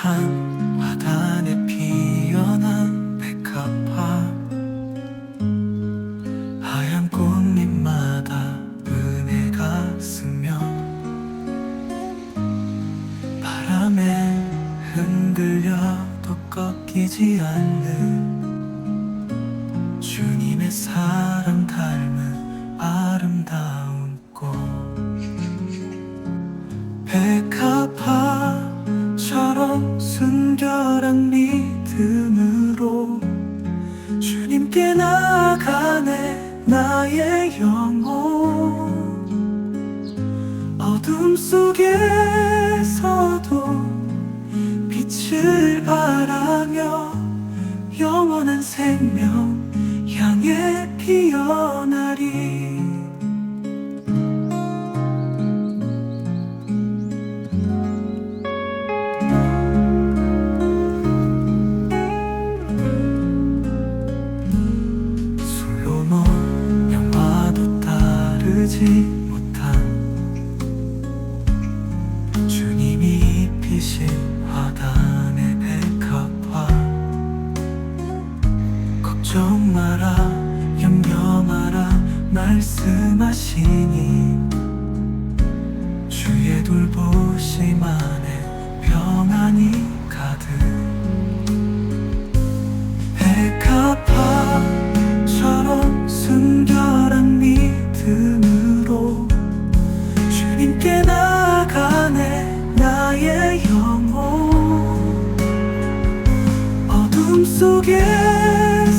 한 화단에 피어난 백합화. 하얀 꽃잎마다 은혜가 스며 바람에 흔들려도 꺾이지 않는 주님의 사랑 닮은 아름다운 꽃. 순결한 믿음으로 주님께 나아가네 나의 영혼. 어둠 속에서도 빛을 발하 따르지 못한 주님이 입히신 화단의 백합화. 걱정 마라 염려 마라 말씀하시니. 주의 돌보심 안에 평안이 가득. 백합화 속에서도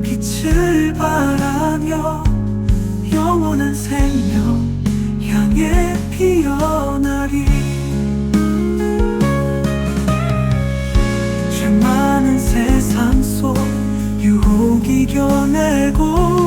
빛을 발하며 영원한 생명 향해 피어나리. 죄 많은 세상 속 유혹 이 겨내고